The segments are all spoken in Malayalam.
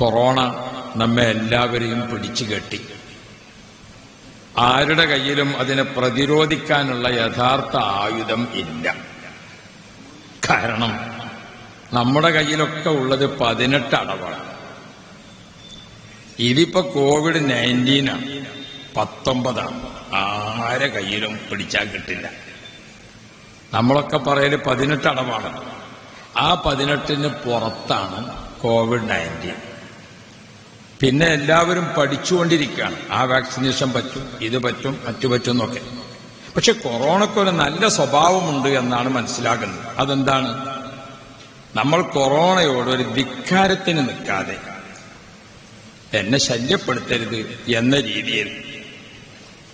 കൊറോണ നമ്മെ എല്ലാവരെയും പിടിച്ചു കെട്ടി. ആരുടെ കയ്യിലും അതിനെ പ്രതിരോധിക്കാനുള്ള യഥാർത്ഥ ആയുധം ഇല്ല. കാരണം നമ്മുടെ കയ്യിലൊക്കെ ഉള്ളത് പതിനെട്ട് അടവാണ്. ഇതിപ്പോ കോവിഡ് നയന്റീനാണ് പത്തൊമ്പതാണ്. ആരെ കയ്യിലും പിടിച്ചാൽ കിട്ടില്ല. നമ്മളൊക്കെ പറയൽ പതിനെട്ട് അടവാണ്. ആ പതിനെട്ടിന് പുറത്താണ് കോവിഡ് നയന്റീൻ. പിന്നെ എല്ലാവരും പഠിച്ചുകൊണ്ടിരിക്കുകയാണ്. ആ വാക്സിനേഷൻ പറ്റും ഇത് പറ്റും മറ്റു പറ്റും എന്നൊക്കെ. പക്ഷെ കൊറോണക്കൊരു നല്ല സ്വഭാവമുണ്ട് എന്നാണ് മനസ്സിലാകുന്നത്. അതെന്താണ്? നമ്മൾ കൊറോണയോട് ഒരു ധിക്കാരത്തിന് നിൽക്കാതെ എന്നെ ശല്യപ്പെടുത്തരുത് എന്ന രീതിയിൽ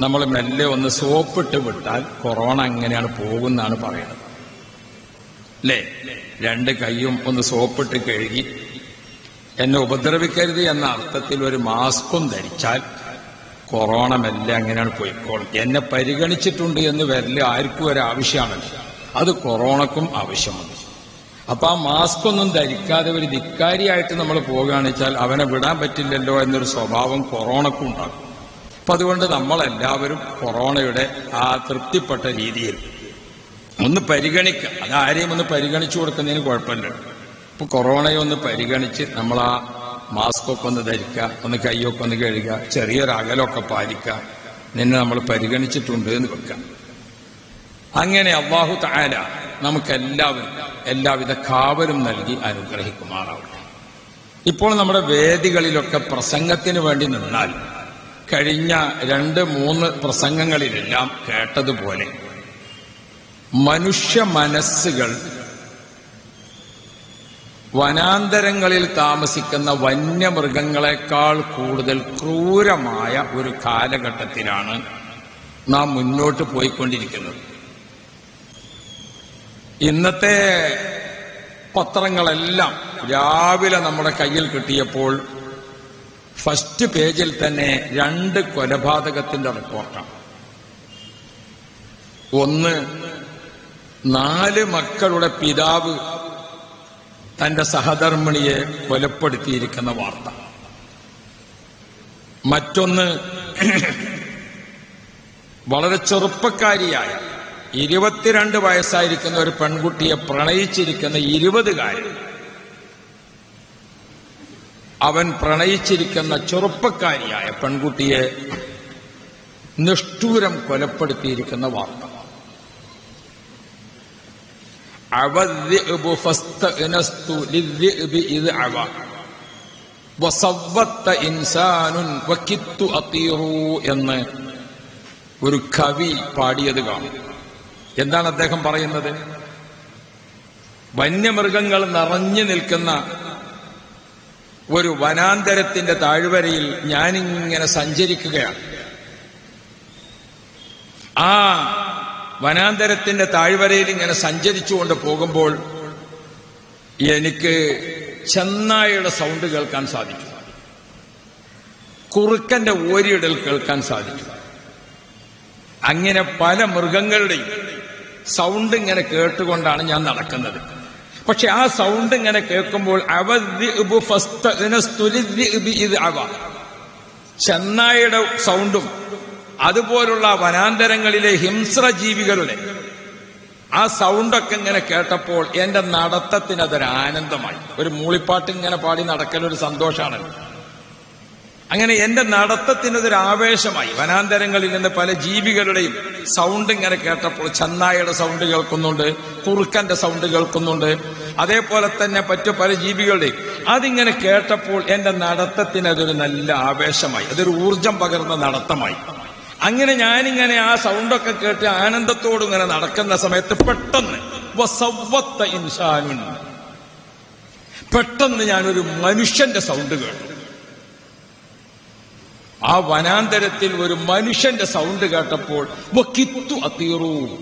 നമ്മൾ മെല്ലെ ഒന്ന് സോപ്പിട്ട് വിട്ടാൽ കൊറോണ അങ്ങനെയാണ് പോകുന്നാണ് പറയുന്നത്. അല്ലേ? രണ്ട് കൈയും ഒന്ന് സോപ്പിട്ട് കഴുകി എന്നെ ഉപദ്രവിക്കരുത് എന്ന അർത്ഥത്തിൽ ഒരു മാസ്കും ധരിച്ചാൽ കൊറോണ മെല്ലെ അങ്ങനെയാണ് പോയിക്കോളും. എന്നെ പരിഗണിച്ചിട്ടുണ്ട് എന്ന് വരൽ ആർക്കും ഒരു അത് കൊറോണക്കും ആവശ്യമുണ്ട് അപ്പൊ ആ മാസ്ക് ഒന്നും ധരിക്കാതെ ഒരു ധിക്കാരിയായിട്ട് നമ്മൾ പോകുകയാണെന്ന് വെച്ചാൽ അവനെ വിടാൻ പറ്റില്ലല്ലോ എന്നൊരു സ്വഭാവം കൊറോണക്കും ഉണ്ടാകും. അപ്പൊ അതുകൊണ്ട് നമ്മളെല്ലാവരും കൊറോണയുടെ ആ തൃപ്തിപ്പെട്ട രീതിയിൽ ഒന്ന് പരിഗണിക്കുക ആരെയും ഒന്ന് പരിഗണിച്ചു കൊടുക്കുന്നതിന് കുഴപ്പമില്ല. ഇപ്പൊ കൊറോണയെ ഒന്ന് പരിഗണിച്ച് നമ്മൾ ആ മാസ്ക് ഒക്കെ ഒന്ന് ധരിക്കുക ഒന്ന് കൈയൊക്കെ ഒന്ന് കഴുകുക ചെറിയൊരു അകലൊക്കെ പാലിക്കുക നിന്നെ നമ്മൾ പരിഗണിച്ചിട്ടുണ്ട് എന്ന് വെക്കാം. അങ്ങനെ അള്ളാഹു താര നമുക്കെല്ലാവരും എല്ലാവിധ കാവലും നൽകി അനുഗ്രഹിക്കുമാറാവട്ടെ. ഇപ്പോൾ നമ്മുടെ വേദികളിലൊക്കെ പ്രസംഗത്തിന് വേണ്ടി നിന്നാൽ കഴിഞ്ഞ രണ്ട് മൂന്ന് പ്രസംഗങ്ങളിലെല്ലാം കേട്ടതുപോലെ മനുഷ്യ മനസ്സുകൾ വനാന്തരങ്ങളിൽ താമസിക്കുന്ന വന്യമൃഗങ്ങളെക്കാൾ കൂടുതൽ ക്രൂരമായ ഒരു കാലഘട്ടത്തിലാണ് നാം മുന്നോട്ട് പോയിക്കൊണ്ടിരിക്കുന്നത്. ഇന്നത്തെ പത്രങ്ങളെല്ലാം രാവിലെ നമ്മുടെ കയ്യിൽ കിട്ടിയപ്പോൾ ഫസ്റ്റ് പേജിൽ തന്നെ രണ്ട് കൊലപാതകത്തിന്റെ റിപ്പോർട്ടാണ്. ഒന്ന് നാല് മക്കളുടെ പിതാവ് തന്റെ സഹധർമ്മിണിയെ കൊലപ്പെടുത്തിയിരിക്കുന്ന വാർത്ത. മറ്റൊന്ന് വളരെ ചെറുപ്പക്കാരിയായ ഇരുപത്തിരണ്ട് വയസ്സായിരിക്കുന്ന ഒരു പെൺകുട്ടിയെ പ്രണയിച്ചിരിക്കുന്ന ഇരുപതുകാരൻ. അവൻ പ്രണയിച്ചിരിക്കുന്ന ചെറുപ്പക്കാരിയായ പെൺകുട്ടിയെ നിഷ്ഠൂരം കൊലപ്പെടുത്തിയിരിക്കുന്ന വാർത്ത. എന്ന് ഒരു കവി പാടിയത് കാണും. എന്താണ് അദ്ദേഹം പറയുന്നത്? വന്യമൃഗങ്ങൾ നിറഞ്ഞു നിൽക്കുന്ന ഒരു വനാന്തരത്തിന്റെ താഴ്വരയിൽ ഞാനിങ്ങനെ സഞ്ചരിക്കുകയാണ്. ആ വനാന്തരത്തിന്റെ താഴ്വരയിൽ ഇങ്ങനെ സഞ്ചരിച്ചുകൊണ്ട് പോകുമ്പോൾ എനിക്ക് ചെന്നായയുടെ സൗണ്ട് കേൾക്കാൻ സാധിച്ചു. കുറുക്കന്റെ ഓരിയിടൽ കേൾക്കാൻ സാധിച്ചു. അങ്ങനെ പല മൃഗങ്ങളുടെയും സൗണ്ട് ഇങ്ങനെ കേട്ടുകൊണ്ടാണ് ഞാൻ നടക്കുന്നത്. പക്ഷെ ആ സൗണ്ട് ഇങ്ങനെ കേൾക്കുമ്പോൾ അവ. ചെന്നായയുടെ സൗണ്ടും അതുപോലുള്ള വനാന്തരങ്ങളിലെ ഹിംസ്ര ജീവികളുടെ ആ സൗണ്ടൊക്കെ ഇങ്ങനെ കേട്ടപ്പോൾ എന്റെ നടത്തത്തിന് അതൊരു ആനന്ദമായി ഒരു മൂളിപ്പാട്ട് ഇങ്ങനെ പാടി നടക്കലൊരു സന്തോഷമാണല്ലോ അങ്ങനെ എന്റെ നടത്തത്തിന് അതൊരു ആവേശമായി വനാന്തരങ്ങളിൽ നിന്ന് പല ജീവികളുടെയും സൗണ്ട് ഇങ്ങനെ കേട്ടപ്പോൾ ചന്നായയുടെ സൗണ്ട് കേൾക്കുന്നുണ്ട് കുറുക്കന്റെ സൗണ്ട് കേൾക്കുന്നുണ്ട്. അതേപോലെ തന്നെ മറ്റു പല ജീവികളുടെയും. അതിങ്ങനെ കേട്ടപ്പോൾ എന്റെ നടത്തത്തിന് അതൊരു നല്ല ആവേശമായി. അതൊരു ഊർജം പകർന്ന നടത്തമായി. അങ്ങനെ ഞാനിങ്ങനെ ആ സൗണ്ടൊക്കെ കേട്ട് ആനന്ദത്തോട് ഇങ്ങനെ നടക്കുന്ന സമയത്ത് പെട്ടെന്ന് വസവത്ത ഇൻസാനുൻ. പെട്ടെന്ന് ഞാനൊരു മനുഷ്യന്റെ സൗണ്ട് കേട്ടു. ആ വനാന്തരത്തിൽ ഒരു മനുഷ്യന്റെ സൗണ്ട് കേട്ടപ്പോൾ വക്കിത്തു അത്തീറു.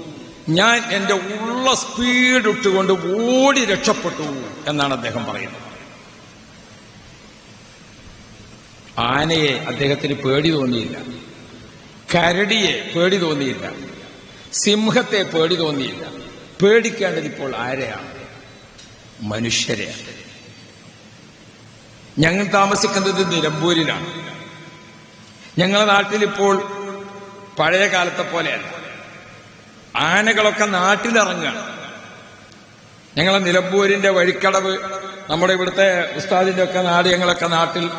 ഞാൻ എന്റെ ഉള്ള സ്പീഡ് ഇട്ടുകൊണ്ട് ഓടി രക്ഷപ്പെട്ടു എന്നാണ് അദ്ദേഹം പറയുന്നത്. ആനയെ അദ്ദേഹത്തിന് പേടി തോന്നിയില്ല. കരടിയെ പേടി തോന്നിയില്ല. സിംഹത്തെ പേടി തോന്നിയില്ല. പേടിക്കേണ്ടത് ഇപ്പോൾ ആരെയാണ്? മനുഷ്യരെയാണ്. ഞങ്ങൾ താമസിക്കുന്നത് നിലമ്പൂരിലാണ്. ഞങ്ങളുടെ നാട്ടിൽ ഇപ്പോൾ പഴയ കാലത്തെ പോലെയല്ല. ആനകളൊക്കെ നാട്ടിലിറങ്ങുകയാണ്. ഞങ്ങളെ നിലമ്പൂരിന്റെ വഴിക്കടവ് നമ്മുടെ ഇവിടുത്തെ ഉസ്താദിന്റെ ഒക്കെ നാട് ഞങ്ങളൊക്കെ നാട്ടിൽ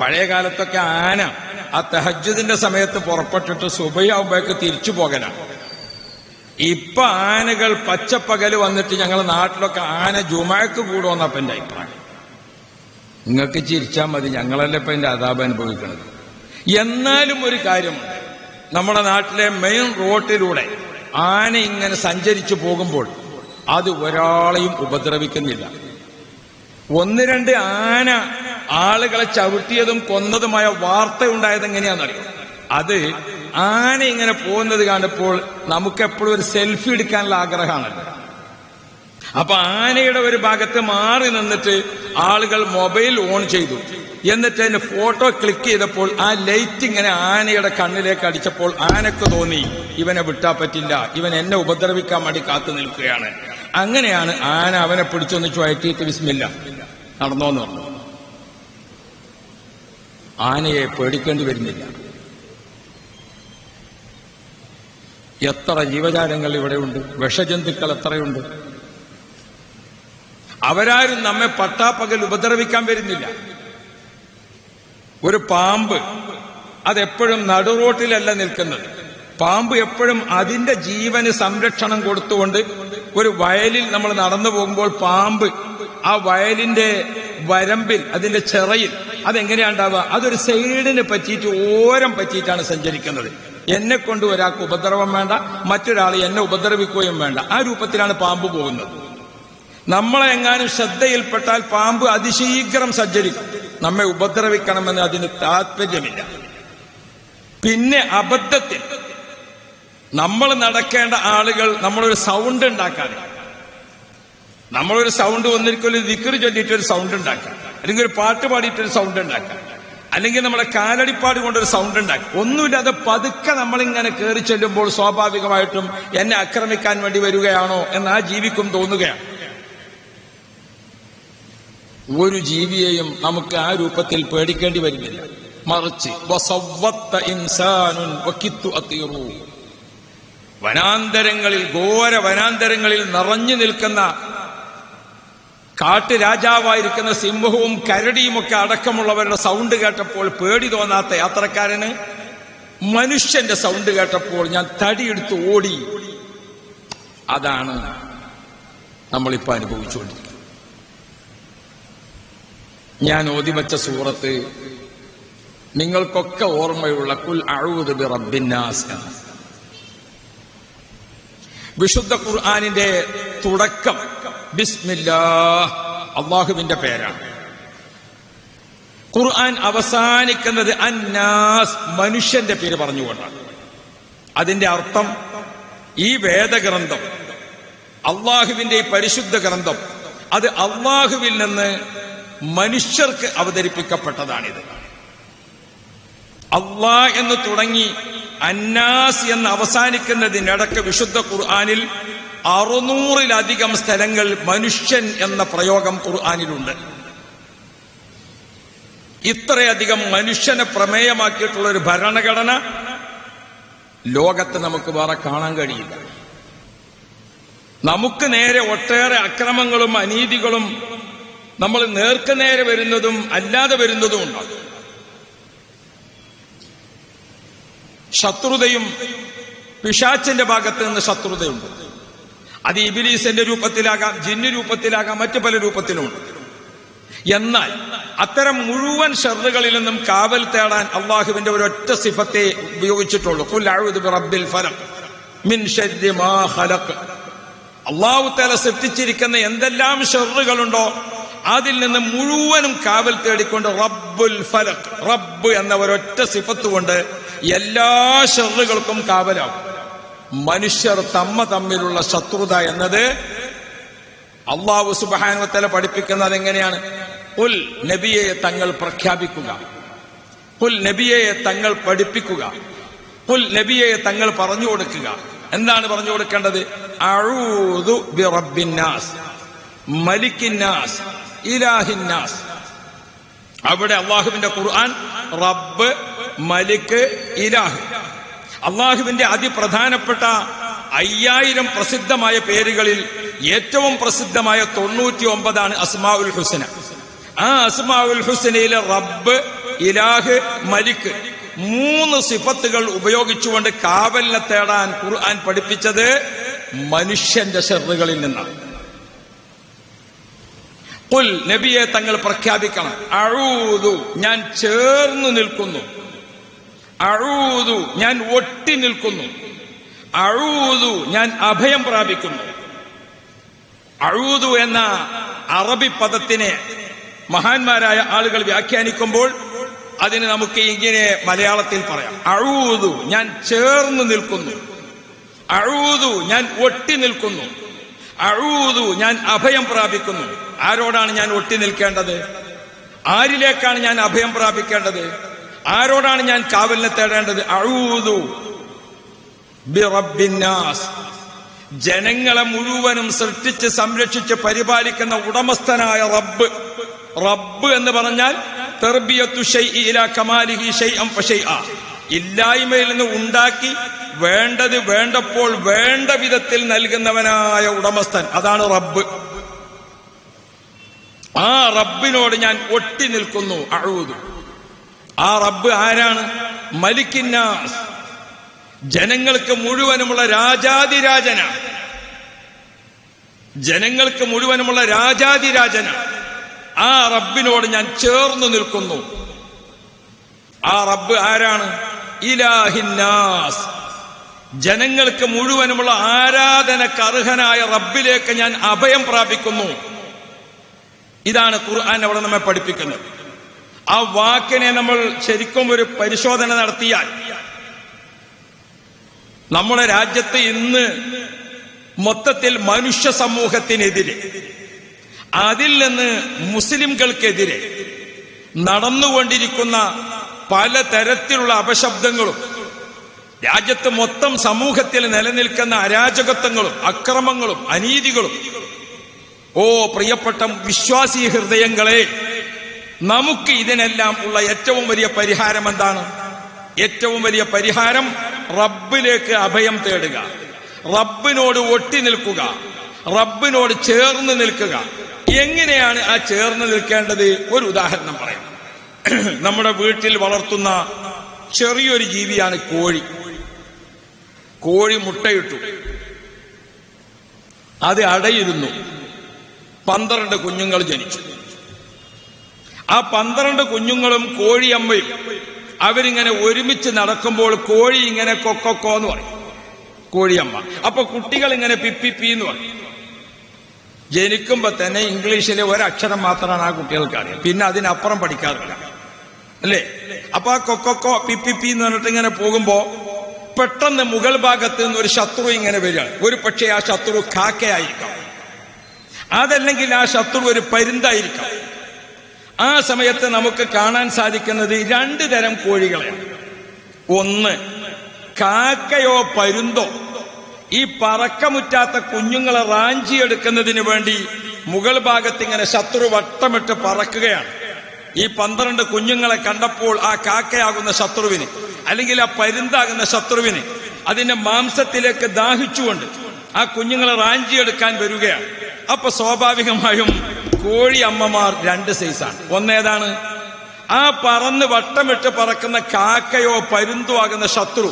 പഴയ കാലത്തൊക്കെ ആന ആ തെഹജുദിന്റെ സമയത്ത് പുറപ്പെട്ടിട്ട് സുബയാവുമ്പോഴേക്ക് തിരിച്ചു പോകലാണ്. ഇപ്പൊ ആനകൾ പച്ചപ്പകൽ വന്നിട്ട് ഞങ്ങൾ നാട്ടിലൊക്കെ ആന ജുമാക്ക് കൂടുമെന്നപ്പ എന്റെ അഭിപ്രായം. നിങ്ങൾക്ക് ചിരിച്ചാൽ മതി ഞങ്ങളല്ലേ ഇപ്പൊ എന്റെ അതാപം അനുഭവിക്കുന്നത്. എന്നാലും ഒരു കാര്യമുണ്ട് നമ്മുടെ നാട്ടിലെ മെയിൻ റോട്ടിലൂടെ ആന ഇങ്ങനെ സഞ്ചരിച്ചു പോകുമ്പോൾ അത് ഒരാളെയും ഉപദ്രവിക്കുന്നില്ല. ഒന്ന് രണ്ട് ആന ആളുകളെ ചവിട്ടിയതും കൊന്നതുമായ വാർത്ത ഉണ്ടായത് എങ്ങനെയാണെന്നറിയോ? അത് ആന ഇങ്ങനെ പോകുന്നത് കണ്ടപ്പോൾ നമുക്കെപ്പോഴും ഒരു സെൽഫി എടുക്കാനുള്ള ആഗ്രഹമാണല്ലോ അപ്പൊ ആനയുടെ ഒരു ഭാഗത്ത് മാറി നിന്നിട്ട് ആളുകൾ മൊബൈൽ ഓൺ ചെയ്തു. എന്നിട്ട് അതിന്റെ ഫോട്ടോ ക്ലിക്ക് ചെയ്തപ്പോൾ ആ ലൈറ്റ് ഇങ്ങനെ ആനയുടെ കണ്ണിലേക്ക് അടിച്ചപ്പോൾ ആനക്ക് തോന്നി ഇവനെ വിട്ടാ പറ്റില്ല. ഇവൻ എന്നെ ഉപദ്രവിക്കാൻ വേണ്ടി കാത്തു നിൽക്കുകയാണ്. അങ്ങനെയാണ് ആന അവനെ പിടിച്ചൊന്ന് ചുഴറ്റിയിട്ട് വിസ്മില്ല നടന്നോന്ന് പറഞ്ഞു. ആനയെ പേടിക്കേണ്ടി വരുന്നില്ല. എത്ര ജീവജാലങ്ങൾ ഇവിടെയുണ്ട്? വിഷജന്തുക്കൾ എത്രയുണ്ട്? അവരാരും നമ്മെ പട്ടാപ്പകൽ ഉപദ്രവിക്കാൻ വരുന്നില്ല. ഒരു പാമ്പ് അതെപ്പോഴും നടുറോട്ടിലല്ല നിൽക്കുന്നത്. പാമ്പ് എപ്പോഴും അതിന്റെ ജീവന് സംരക്ഷണം കൊടുത്തുകൊണ്ട് ഒരു വയലിൽ നമ്മൾ നടന്നു പോകുമ്പോൾ പാമ്പ് ആ വയലിന്റെ വരമ്പിൽ അതിന്റെ ചിറയിൽ അതെങ്ങനെയാണ്ടാവുക? അതൊരു സൈഡിന് പറ്റിയിട്ട് ഓരം പറ്റിയിട്ടാണ് സഞ്ചരിക്കുന്നത്. എന്നെ കൊണ്ട് ഒരാൾക്ക് ഉപദ്രവം വേണ്ട മറ്റൊരാൾ എന്നെ ഉപദ്രവിക്കുകയും വേണ്ട. ആ രൂപത്തിലാണ് പാമ്പ് പോകുന്നത്. നമ്മളെ എങ്ങാനും ശ്രദ്ധയിൽപ്പെട്ടാൽ പാമ്പ് അതിശീഘ്രം സഞ്ചരിക്കും. നമ്മെ ഉപദ്രവിക്കണമെന്ന് അതിന് താല്പര്യമില്ല പിന്നെ അബദ്ധത്തിൽ നമ്മൾ നടക്കേണ്ട ആളുകൾ നമ്മളൊരു സൗണ്ട് ഉണ്ടാക്കാൻ. നമ്മളൊരു സൗണ്ട് ഒന്നിരിക്കൊരു ദിക്കറ് ചൊല്ലിയിട്ട് ഒരു സൗണ്ട് ഉണ്ടാക്കാം അല്ലെങ്കിൽ ഒരു പാട്ട് പാടിയിട്ട് ഒരു സൗണ്ട് ഉണ്ടാക്കാം അല്ലെങ്കിൽ നമ്മളെ കാലടിപ്പാട് കൊണ്ടൊരു സൗണ്ട് ഉണ്ടാക്കി ഒന്നുമില്ലാതെ പതുക്കെ നമ്മളിങ്ങനെ കയറി ചെല്ലുമ്പോൾ സ്വാഭാവികമായിട്ടും എന്നെ ആക്രമിക്കാൻ വേണ്ടി വരികയാണോ എന്ന് ആ ജീവിക്കും തോന്നുകയാണ്. ഒരു ജീവിയെയും നമുക്ക് ആ രൂപത്തിൽ പേടിക്കേണ്ടി വരുന്നില്ല. മറിച്ച് വനാന്തരങ്ങളിൽ ഘോര വനാന്തരങ്ങളിൽ നിറഞ്ഞു നിൽക്കുന്ന കാട്ടുരാജാവായിരിക്കുന്ന സിംഹവും കരടിയുമൊക്കെ അടക്കമുള്ളവരുടെ സൗണ്ട് കേട്ടപ്പോൾ പേടി തോന്നാത്ത യാത്രക്കാരന് മനുഷ്യന്റെ സൗണ്ട് കേട്ടപ്പോൾ ഞാൻ തടിയെടുത്ത് ഓടി. അതാണ് നമ്മളിപ്പോ അനുഭവിച്ചുകൊണ്ടിരിക്കുന്നത്. ഞാൻ ഓതിവച്ച സൂറത്ത് നിങ്ങൾക്കൊക്കെ ഓർമ്മയുള്ള കുൽ അഴുവത് ബി റബ്ബിന്നാസ് എന്ന വിശുദ്ധ ഖുർആാനിന്റെ തുടക്കം. ബിസ്മില്ലാ. അള്ളാഹുവിന്റെ പേരാണ്. ഖുർആൻ അവസാനിക്കുന്നത് അന്നാസ് മനുഷ്യന്റെ പേര് പറഞ്ഞുകൊണ്ടാണ്. അതിന്റെ അർത്ഥം ഈ വേദഗ്രന്ഥം അള്ളാഹുവിന്റെ ഈ പരിശുദ്ധ ഗ്രന്ഥം അത് അള്ളാഹുവിൽ നിന്ന് മനുഷ്യർക്ക് അവതരിപ്പിക്കപ്പെട്ടതാണിത്. അള്ളാഹ് എന്ന് തുടങ്ങി അന്നാസ് എന്ന് അവസാനിക്കുന്നതിനിടക്ക് വിശുദ്ധ ഖുർആാനിൽ അറുന്നൂറിലധികം സ്ഥലങ്ങൾ മനുഷ്യൻ എന്ന പ്രയോഗം ഖുർആാനിലുണ്ട്. ഇത്രയധികം മനുഷ്യനെ പ്രമേയമാക്കിയിട്ടുള്ള ഒരു ഭരണഘടന ലോകത്ത് നമുക്ക് വേറെ കാണാൻ കഴിയില്ല. നമുക്ക് നേരെ ഒട്ടേറെ അക്രമങ്ങളും അനീതികളും നമ്മൾ നേർക്കുനേരെ വരുന്നതും അല്ലാതെ വരുന്നതും ഉണ്ടാകും. ശത്രുതയും പിശാച്ചിന്റെ ഭാഗത്ത് നിന്ന് ശത്രുതയുണ്ട്. അത് ഇബിലീസിന്റെ രൂപത്തിലാകാം ജിന്നു രൂപത്തിലാകാം മറ്റു പല രൂപത്തിലുമുണ്ട്. എന്നാൽ അത്തരം മുഴുവൻ ഷെറുകളിൽ നിന്നും കാവൽ തേടാൻ അള്ളാഹുവിന്റെ ഒരൊറ്റ സിഫത്തെ ഉപയോഗിച്ചിട്ടുള്ളൂ. ഫലഖ് മിൻ മാ അള്ളാഹു തല സൃഷ്ടിച്ചിരിക്കുന്ന എന്തെല്ലാം ഷെറുകളുണ്ടോ അതിൽ നിന്ന് മുഴുവനും കാവൽ തേടിക്കൊണ്ട് റബ്ബുൽ ഫലക് റബ്ബ് എന്ന ഒരൊറ്റ സിഫത്ത് കൊണ്ട് എല്ലാ ഷെറുകൾക്കും കാവലാകും മനുഷ്യർ തമ്മ തമ്മിലുള്ള ശത്രുത എന്നത് അള്ളാഹു സുബാനുവത്തല പഠിപ്പിക്കുന്നത് എങ്ങനെയാണ് ഉൽ നബിയെ തങ്ങൾ പ്രഖ്യാപിക്കുക. ഉൽ നബിയെ തങ്ങൾ പഠിപ്പിക്കുക. ഉൽ നബിയെ തങ്ങൾ പറഞ്ഞു കൊടുക്കുക. എന്താണ് പറഞ്ഞു കൊടുക്കേണ്ടത്? അഴൂതു ബിറബിന്നാസ് മലിക്കിന്നാസ് ഇലാഹിന്നാസ് അവിടെ അള്ളാഹുവിന്റെ ഖുർആൻ റബ്ബ് മലിക് ഇലാഹ്. അള്ളാഹുവിന്റെ അതിപ്രധാനപ്പെട്ട അയ്യായിരം പ്രസിദ്ധമായ പേരുകളിൽ ഏറ്റവും പ്രസിദ്ധമായ തൊണ്ണൂറ്റി ഒമ്പതാണ് അസ്മാഉൽ ഹുസന. ആ അസ്മാഉൽ ഹുസനയിലെ റബ്ബ് ഇലാഹ് മലിക്ക് മൂന്ന് സിഫത്തുകൾ ഉപയോഗിച്ചുകൊണ്ട് കാവലിനെ തേടാൻ ഖുർആൻ പഠിപ്പിച്ചത് മനുഷ്യന്റെ ഷെറുകളിൽ നിന്നാണ്. കുൽ നബിയെ തങ്ങൾ പ്രഖ്യാപിക്കണം. അഴൂതു ഞാൻ ചേർന്നു നിൽക്കുന്നു. അഴൂതു ഞാൻ ഒട്ടി നിൽക്കുന്നു. അഴൂതു ഞാൻ അഭയം പ്രാപിക്കുന്നു. അഴൂതു എന്ന അറബി പദത്തിനെ മഹാന്മാരായ ആളുകൾ വ്യാഖ്യാനിക്കുമ്പോൾ അതിന് നമുക്ക് ഇങ്ങനെ മലയാളത്തിൽ പറയാം. അഴൂതു ഞാൻ ചേർന്ന് നിൽക്കുന്നു. അഴൂതു ഞാൻ ഒട്ടി നിൽക്കുന്നു. അഴൂതു ഞാൻ അഭയം പ്രാപിക്കുന്നു. ആരോടാണ് ഞാൻ ഒട്ടി നിൽക്കേണ്ടത്? ആരിലേക്കാണ് ഞാൻ അഭയം പ്രാപിക്കേണ്ടത്? ആരോടാണ് ഞാൻ കാവലിനെ തേടേണ്ടത്? അഴൂതു ബിറബിന്നാസ് ജനങ്ങളെ മുഴുവനും സൃഷ്ടിച്ച് സംരക്ഷിച്ച് പരിപാലിക്കുന്ന ഉടമസ്ഥനായ റബ്ബ്. റബ്ബ് എന്ന് പറഞ്ഞാൽ ഇല്ലായ്മയിൽ നിന്ന് ഉണ്ടാക്കി വേണ്ടത് വേണ്ടപ്പോൾ വേണ്ട വിധത്തിൽ നൽകുന്നവനായ ഉടമസ്ഥൻ. അതാണ് റബ്ബ്. ആ റബ്ബിനോട് ഞാൻ ഒട്ടി നിൽക്കുന്നു. അഴൂതു ആ റബ്ബ് ആരാണ്? മലിക്കിന്നാസ് ജനങ്ങൾക്ക് മുഴുവനുമുള്ള രാജാതിരാജനാണ് ജനങ്ങൾക്ക് മുഴുവനുമുള്ള രാജാതിരാജനാണ് ആ റബ്ബിനോട് ഞാൻ ചേർന്ന് നിൽക്കുന്നു. ആ റബ്ബ് ആരാണ്? ഇലാഹിന്നാസ് ജനങ്ങൾക്ക് മുഴുവനുമുള്ള ആരാധനക്കർഹനായ റബ്ബിലേക്ക് ഞാൻ അഭയം പ്രാപിക്കുന്നു. ഇതാണ് ഖുർആൻ അവിടെ നമ്മെ പഠിപ്പിക്കുന്നത്. ആ വാക്കിനെ നമ്മൾ ശരിക്കും ഒരു പരിശോധന നടത്തിയാൽ നമ്മുടെ രാജ്യത്ത് ഇന്ന് മൊത്തത്തിൽ മനുഷ്യ സമൂഹത്തിനെതിരെ അതിൽ നിന്ന് മുസ്ലിംകൾക്കെതിരെ നടന്നുകൊണ്ടിരിക്കുന്ന പല തരത്തിലുള്ള അപശബ്ദങ്ങളും രാജ്യത്ത് മൊത്തം സമൂഹത്തിൽ നിലനിൽക്കുന്ന അരാജകത്വങ്ങളും അക്രമങ്ങളും അനീതികളും ഓ പ്രിയപ്പെട്ട വിശ്വാസി ഹൃദയങ്ങളെ നമുക്ക് ഇതിനെല്ലാം ഉള്ള ഏറ്റവും വലിയ പരിഹാരം എന്താണ്? ഏറ്റവും വലിയ പരിഹാരം റബ്ബിലേക്ക് അഭയം തേടുക. റബ്ബിനോട് ഒട്ടി നിൽക്കുക. റബ്ബിനോട് ചേർന്ന് നിൽക്കുക. എങ്ങനെയാണ് ആ ചേർന്ന് നിൽക്കേണ്ടത്? ഒരു ഉദാഹരണം പറയാം. നമ്മുടെ വീട്ടിൽ വളർത്തുന്ന ചെറിയൊരു ജീവിയാണ് കോഴി. കോഴി മുട്ടയിട്ടു. അത് അടയിരുന്നു. പന്ത്രണ്ട് കുഞ്ഞുങ്ങൾ ജനിച്ചു. ആ പന്ത്രണ്ട് കുഞ്ഞുങ്ങളും കോഴിയമ്മയും അവരിങ്ങനെ ഒരുമിച്ച് നടക്കുമ്പോൾ കോഴി ഇങ്ങനെ കൊക്കൊക്കോ എന്ന് പറയും. കോഴിയമ്മ. അപ്പൊ കുട്ടികൾ ഇങ്ങനെ പിപ്പിപ്പി എന്ന് പറയും. ജനിക്കുമ്പോ തന്നെ ഇംഗ്ലീഷിലെ ഒരക്ഷരം മാത്രമാണ് ആ കുട്ടികൾക്ക് അറിയാം പിന്നെ അതിനപ്പുറം പഠിക്കാറില്ല. അല്ലേ? അപ്പൊ ആ കൊക്കൊക്കോ പിപ്പിപ്പി എന്ന് പറഞ്ഞിട്ട് ഇങ്ങനെ പോകുമ്പോ പെട്ടെന്ന് മുഗൾ ഭാഗത്ത് നിന്ന് ഒരു ശത്രു ഇങ്ങനെ വരികയാണ് ഒരു പക്ഷേ ആ ശത്രു കാക്കയായിരിക്കാം. അതല്ലെങ്കിൽ ആ ശത്രു ഒരു പരുന്തായിരിക്കാം. ആ സമയത്ത് നമുക്ക് കാണാൻ സാധിക്കുന്നത് രണ്ട് തരം കോഴികളെയാണ്. ഒന്ന് കാക്കയോ പരുന്തോ. ഈ പറക്കമുറ്റാത്ത കുഞ്ഞുങ്ങളെ റാഞ്ചിയെടുക്കുന്നതിന് വേണ്ടി മുകൾ ഭാഗത്ത് ഇങ്ങനെ ശത്രു വട്ടമിട്ട് പറക്കുകയാണ്. ഈ പന്ത്രണ്ട് കുഞ്ഞുങ്ങളെ കണ്ടപ്പോൾ ആ കാക്കയാകുന്ന ശത്രുവിന് അല്ലെങ്കിൽ ആ പരുന്താകുന്ന ശത്രുവിന് അതിന്റെ മാംസത്തിലേക്ക് ദാഹിച്ചുകൊണ്ട് ആ കുഞ്ഞുങ്ങളെ റാഞ്ചിയെടുക്കാൻ വരികയാണ്. അപ്പൊ സ്വാഭാവികമായും കോഴി അമ്മമാർ രണ്ട് സൈസാണ്. ഒന്നേതാണ് ആ പറന്ന് വട്ടമിട്ട് പറക്കുന്ന കാക്കയോ പരുന്തോ ആകുന്ന ശത്രു.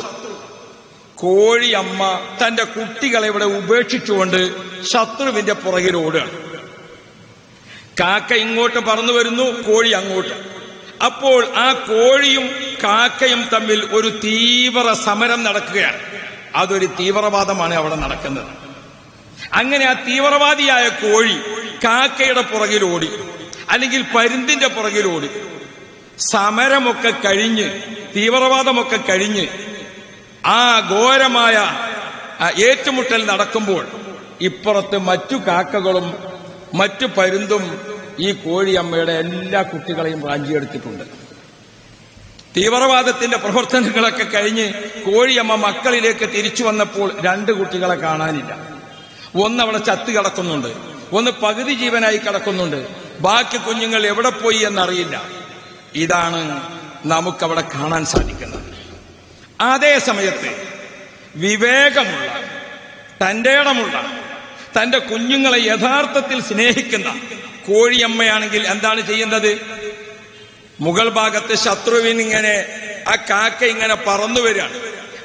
കോഴി അമ്മ തന്റെ കുട്ടികളെ ഇവിടെ ഉപേക്ഷിച്ചുകൊണ്ട് ശത്രുവിന്റെ പുറകിൽ ഓടുകയാണ്. കാക്ക ഇങ്ങോട്ട് പറന്നു വരുന്നു കോഴി അങ്ങോട്ട്. അപ്പോൾ ആ കോഴിയും കാക്കയും തമ്മിൽ ഒരു തീവ്ര സമരം നടക്കുകയാണ്. അതൊരു തീവ്രവാദമാണ് അവിടെ നടക്കുന്നത്. അങ്ങനെ ആ തീവ്രവാദിയായ കോഴി കാക്കയുടെ പുറകിൽ ഓടി. അല്ലെങ്കിൽ പരുന്തിന്റെ പുറകിൽ ഓടി. സമരമൊക്കെ കഴിഞ്ഞ് തീവ്രവാദമൊക്കെ കഴിഞ്ഞ് ആ ഘോരമായ ഏറ്റുമുട്ടൽ നടക്കുമ്പോൾ ഇപ്പുറത്ത് മറ്റു കാക്കകളും മറ്റു പരുന്തും ഈ കോഴിയമ്മയുടെ എല്ലാ കുട്ടികളെയും റാഞ്ചിയെടുത്തിട്ടുണ്ട്. തീവ്രവാദത്തിന്റെ പ്രവർത്തനങ്ങളൊക്കെ കഴിഞ്ഞ് കോഴിയമ്മ മക്കളിലേക്ക് തിരിച്ചു വന്നപ്പോൾ രണ്ട് കുട്ടികളെ കാണാനില്ല. ഒന്ന് ചത്തു ചത്ത് കിടക്കുന്നുണ്ട്. ഒന്ന് പകുതി ജീവനായി കിടക്കുന്നുണ്ട്. ബാക്കി കുഞ്ഞുങ്ങൾ എവിടെ പോയി എന്നറിയില്ല. ഇതാണ് നമുക്കവിടെ കാണാൻ സാധിക്കുന്നത്. അതേ സമയത്ത് വിവേകമുള്ള തന്റെ ഇടമുള്ള തന്റെ കുഞ്ഞുങ്ങളെ യഥാർത്ഥത്തിൽ സ്നേഹിക്കുന്ന കോഴിയമ്മയാണെങ്കിൽ എന്താണ് ചെയ്യുന്നത്? മുഗൾ ഭാഗത്ത് ശത്രുവിനിങ്ങനെ ആ കാക്ക ഇങ്ങനെ പറന്നു വരികയാണ്.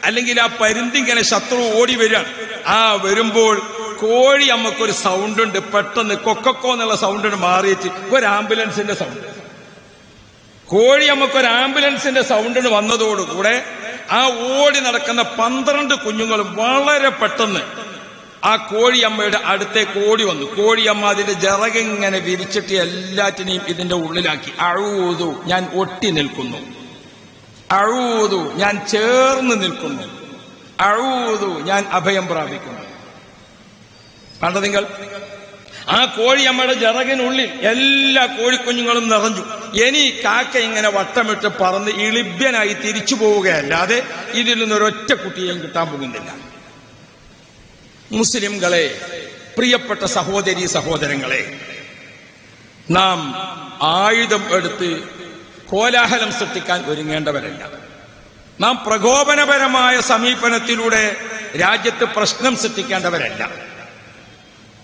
അല്ലെങ്കിൽ ആ പരുന്ത് ഇങ്ങനെ ശത്രു ഓടി വരികയാണ്. ആ വരുമ്പോൾ കോഴി അമ്മക്കൊരു സൗണ്ട് ഉണ്ട് പെട്ടെന്ന് കൊക്കക്കോ എന്നുള്ള സൗണ്ട് മാറിയിട്ട് ഒരു ആംബുലൻസിന്റെ സൗണ്ട്. കോഴി അമ്മക്കൊരു ആംബുലൻസിന്റെ സൗണ്ടിന് വന്നതോടുകൂടെ ആ ഓടി നടക്കുന്ന പന്ത്രണ്ട് കുഞ്ഞുങ്ങളും വളരെ പെട്ടെന്ന് ആ കോഴിയമ്മയുടെ അടുത്തേക്ക് ഓടി വന്നു. കോഴിയമ്മ അതിന്റെ ജറകിങ്ങനെ വിരിച്ചിട്ട് എല്ലാറ്റിനെയും ഇതിന്റെ ഉള്ളിലാക്കി. അഴുതു ഞാൻ ഒട്ടി നിൽക്കുന്നു. അഴുതു ഞാൻ ചേർന്ന് നിൽക്കുന്നു. അഴുതു ഞാൻ അഭയം പ്രാപിക്കുന്നു. കണ്ട നിങ്ങൾ? ആ കോഴി നമ്മുടെ ജറകിനുള്ളിൽ എല്ലാ കോഴിക്കുഞ്ഞുങ്ങളും നിറഞ്ഞു. ഇനി കാക്ക ഇങ്ങനെ വട്ടമിട്ട് പറന്ന് ഇളിബ്യനായി തിരിച്ചു പോവുകയല്ലാതെ ഇതിൽ നിന്നൊരൊറ്റ കുട്ടിയെയും കിട്ടാൻ പോകുന്നില്ല. മുസ്ലിംകളെ പ്രിയപ്പെട്ട സഹോദരി സഹോദരങ്ങളെ നാം ആയുധം എടുത്ത് കോലാഹലം സൃഷ്ടിക്കാൻ ഒരുങ്ങേണ്ടവരല്ല. നാം പ്രകോപനപരമായ സമീപനത്തിലൂടെ രാജ്യത്ത് പ്രശ്നം സൃഷ്ടിക്കേണ്ടവരല്ല.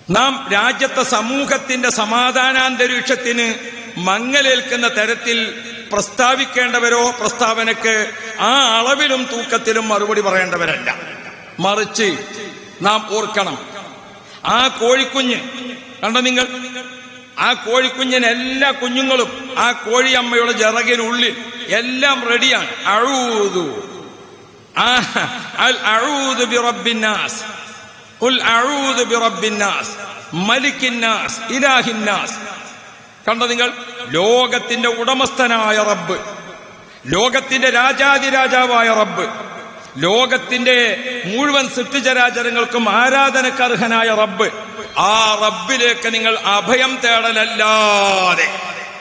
നാം രാജ്യത്തെ സമൂഹത്തിന്റെ സമാധാനാന്തരീക്ഷത്തിന് മങ്ങലേൽക്കുന്ന തരത്തിൽ പ്രസ്താവിക്കേണ്ടവരോ പ്രസ്താവനക്ക് ആ അളവിലും തൂക്കത്തിലും മറുപടി പറയേണ്ടവരല്ല. മറിച്ച് നാം ഓർക്കണം ആ കോഴിക്കുഞ്ഞ് കണ്ട നിങ്ങൾ? ആ കോഴിക്കുഞ്ഞിന് എല്ലാ കുഞ്ഞുങ്ങളും ആ കോഴിയമ്മയുടെ ജറകിനുള്ളിൽ എല്ലാം റെഡിയാണ് അഴൂതു ആ അഴൂതു ബി മലിക്കിന്നാസ് കണ്ട നിങ്ങൾ? ലോകത്തിന്റെ ഉടമസ്ഥനായ റബ്ബ്. ലോകത്തിന്റെ രാജാതിരാജാവായ റബ്ബ്. ലോകത്തിന്റെ മുഴുവൻ സൃഷ്ടിചരാചരങ്ങൾക്കും ആരാധനക്കർഹനായ റബ്ബ്. ആ റബ്ബിലേക്ക് നിങ്ങൾ അഭയം തേടലല്ലാതെ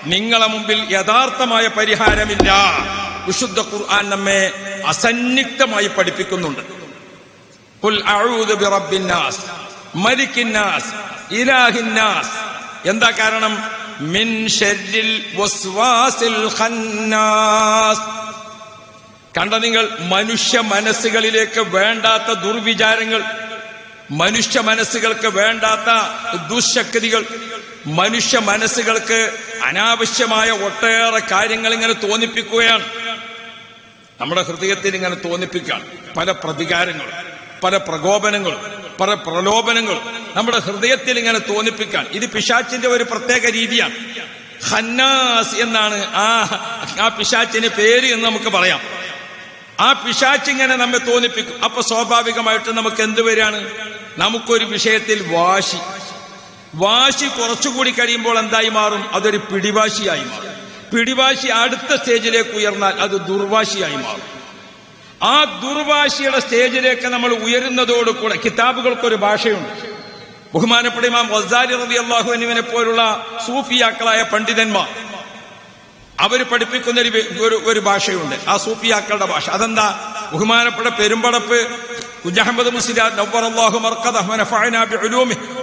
നിങ്ങളെ മുമ്പിൽ യഥാർത്ഥമായ പരിഹാരമില്ല. വിശുദ്ധ ഖുർആൻ നമ്മെ അസന്നിഗ്ധമായി പഠിപ്പിക്കുന്നുണ്ട് ഖുൽ അഊദു ബിറബ്ബിന്നാസ് മലിക്കിന്നാസ് ഇലാഹിന്നാസ് എന്താ കാരണം? മിൻ വസ്വാസിൽ കണ്ട നിങ്ങൾ മനുഷ്യ മനസ്സുകളിലേക്ക് വേണ്ടാത്ത ദുർവിചാരങ്ങൾ മനുഷ്യ മനസ്സുകൾക്ക് വേണ്ടാത്ത ദുശക്തികൾ മനുഷ്യ മനസ്സുകൾക്ക് അനാവശ്യമായ ഒട്ടേറെ കാര്യങ്ങൾ ഇങ്ങനെ തോന്നിപ്പിക്കുകയാണ്. നമ്മുടെ ഹൃദയത്തിൽ ഇങ്ങനെ തോന്നിപ്പിക്കുകയാണ്. പല പ്രതികാരങ്ങളും. പല പ്രകോപനങ്ങളും പല പ്രലോഭനങ്ങളും നമ്മുടെ ഹൃദയത്തിൽ ഇങ്ങനെ തോന്നിപ്പിക്കാൻ. ഇത് പിശാച്ചിന്റെ ഒരു പ്രത്യേക രീതിയാണ്. ഹന്നാസ് എന്നാണ് ആ ആ പിശാച്ചിന് പേര് എന്ന് നമുക്ക് പറയാം. ആ പിശാച്ച് ഇങ്ങനെ നമ്മെ തോന്നിപ്പിക്കും. അപ്പൊ സ്വാഭാവികമായിട്ട് നമുക്ക് എന്ത് വരികയാണ്? നമുക്കൊരു വിഷയത്തിൽ വാശി. വാശി കുറച്ചുകൂടി കഴിയുമ്പോൾ എന്തായി മാറും? അതൊരു പിടിവാശിയായി മാറും. പിടിവാശി അടുത്ത സ്റ്റേജിലേക്ക് ഉയർന്നാൽ അത് ദുർവാശിയായി മാറും. ആ ദുർവാശിയുടെ സ്റ്റേജിലേക്ക് നമ്മൾ ഉയരുന്നതോടുകൂടെ കിതാബുകൾക്കൊരു ഭാഷയുണ്ട്. ബഹുമാനപ്പെട്ട ഇമാം വസാരി റബി അള്ളാഹു എന്നിവനെ പോലുള്ള സൂഫിയാക്കളായ പണ്ഡിതന്മാർ അവർ പഠിപ്പിക്കുന്ന ഒരു ഒരു ഭാഷയുണ്ട്. ആ സൂഫിയാക്കളുടെ ഭാഷ. അതെന്താ? ബഹുമാനപ്പെട്ട പെരുമ്പടപ്പ് കുഞ്ഞഹമ്മദ് നവ്വർ അള്ളാഹു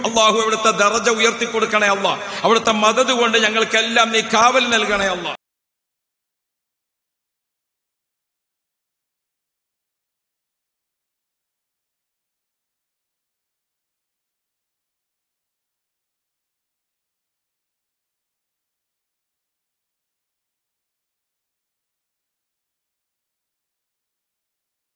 അള്ളാഹു അവിടുത്തെ ദറജ ഉയർത്തി കൊടുക്കണേ അള്ളാഹ് അവിടുത്തെ മദത് കൊണ്ട് ഞങ്ങൾക്കെല്ലാം നീ കാവൽ നൽകണേ അല്ലാ